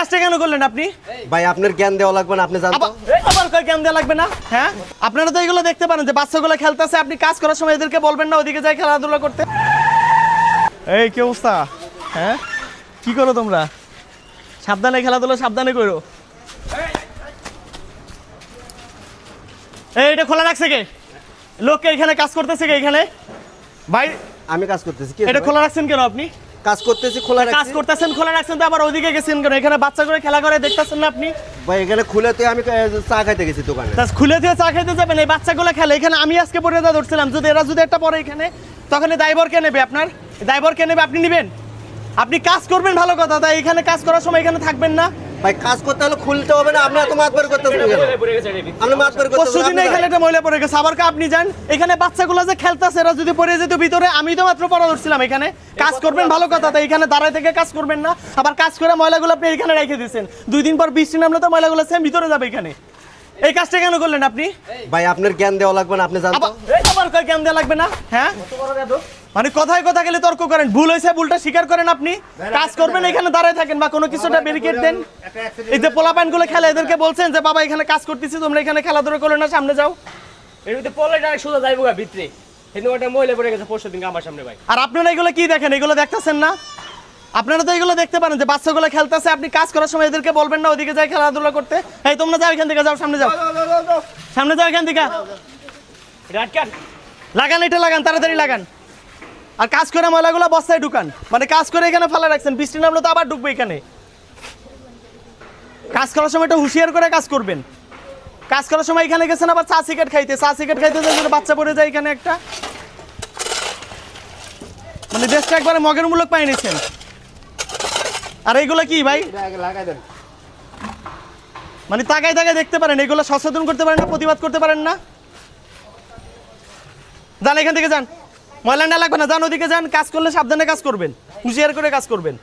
কাজটা কেন করলেন আপনি? ভাই আপনার জ্ঞান দেওয়া লাগবে না আপনি জানতো? আবার কয় জ্ঞান দেওয়া লাগবে না? হ্যাঁ? আপনারা তো এগুলো দেখতে পারেন যে বাচ্চাগুলো খেলতেছে আপনি কাজ করার সময় এদেরকে বলবেন না ওদিকে যাই খেলাধুলা করতে। এই কি অবস্থা? হ্যাঁ? কি করো তোমরা? সাবধানে খেলাধুলা সাবধানে করো। এই এটা খোলা রাখছে কে? লোককে এখানে কাজ করতেছে কে এখানে? ভাই আমি কাজ করতেছি কি এটা খোলা রাখছেন কেন আপনি? কাজ করতেছি খোলা কাজ করতেছেন খোলা রাখছেন তো আবার ওদিকে গেছেন কেন? এখানে বাচ্চা করে খেলা করে দেখতেছেন না আপনি? ভাই এখানে খুলে তো আমি চা খাইতে গেছি দোকানে। তা খুলে দিয়ে চা খাইতে যাবেন এই বাচ্চাগুলো খেলে। এখানে আমি আজকে পরে যা ধরছিলাম। যদি এরা যদি একটা পরে এখানে তখন ড্রাইভার কে নেবে আপনার? ড্রাইভার কে নেবে? আপনি নেবেন? আপনি কাজ করবেন ভালো কথা তাই এখানে কাজ করার সময় এখানে থাকবেন না। ভাই কাজ করতে হলে খুলতে হবে না। আপনার তো মাতবার করতেছেন কেন? আপনি মাতবার পরশু করতেছেন দিনে এখানে একটা মহিলা পড়ে গেছে। আবার কা আপনি যান? এখানে বাচ্চাগুলো যে খেলতেছে এরা যদি পড়ে যেত ভিতরে আমি তো মাত্র পড়া ধরছিলাম এখানে। কাজ করবেন ভালো কথা তাই এখানে দাঁড়ায় থেকে কাজ করবেন না। আবার কাজ করে ময়লাগুলো আপনি এখানে রেখে দিয়েছেন। দুই দিন পর বৃষ্টি নামলে তো ময়লাগুলো সেম ভিতরে যাবে এখানে। এই কাজটা কেন করলেন আপনি? ভাই আপনার জ্ঞান দেওয়া লাগবে না আপনি এই আবার জ্ঞান দেওয়া লাগবে না? হ্যাঁ? মানে কথায় কথা গেলে তর্ক করেন। ভুল হয়েছে ভুলটা স্বীকার করেন আপনি। কাজ করবেন এখানে দাঁড়ায় থাকেন বা কোনো কিছুটা ব্যারিকেড দেন। এই যে পোলাপানগুলো খেলে এদেরকে বলছেন যে বাবা এখানে কাজ করতেছি তোমরা এখানে খেলাধুলা করো না সামনে যাও। এর পড়লে ডাইরেক্ট সোজা যাইবো গা ভিতরে। কিন্তু একটা মহিলা পড়ে গেছে পরশু দিন আমার সামনে ভাই। আর আপনারা এগুলো কি দেখেন? এগুলো দেখতেছেন না? আপনারা তো এগুলো দেখতে পারেন যে বাচ্চাগুলো খেলতেছে আপনি কাজ করার সময় এদেরকে বলবেন না ওদিকে যাই খেলাধুলা করতে। এই তোমরা যাও এখান থেকে যাও সামনে যাও। সামনে যাও এখান থেকে। লাগান এটা লাগান তাড়াতাড়ি লাগান। আর কাজ করে ময়লাগুলো বস্তায় ঢুকান। মানে কাজ করে এখানে ফেলা রাখছেন, বৃষ্টি নামলে তো আবার ঢুকবে এখানে। কাজ করার সময় একটু হুঁশিয়ার করে কাজ করবেন। কাজ করার সময় এখানে গেছেন, আবার চা সিগারেট খাইতে। চা সিগারেট খাইতে বাচ্চা পড়ে যায় এখানে একটা। মানে দেশটা একবারে মগের মূলক পাই নিছেন আর এইগুলো কি ভাই? মানে তাকায় তাকায় দেখতে পারেন, এগুলো সচেতন করতে পারেন না, প্রতিবাদ করতে পারেন না? যান, এখান থেকে যান। ময়লা না লাগবে না। যান ওদিকে যান, কাজ করলে সাবধানে কাজ করবেন। হুঁশিয়ার করে কাজ করবেন।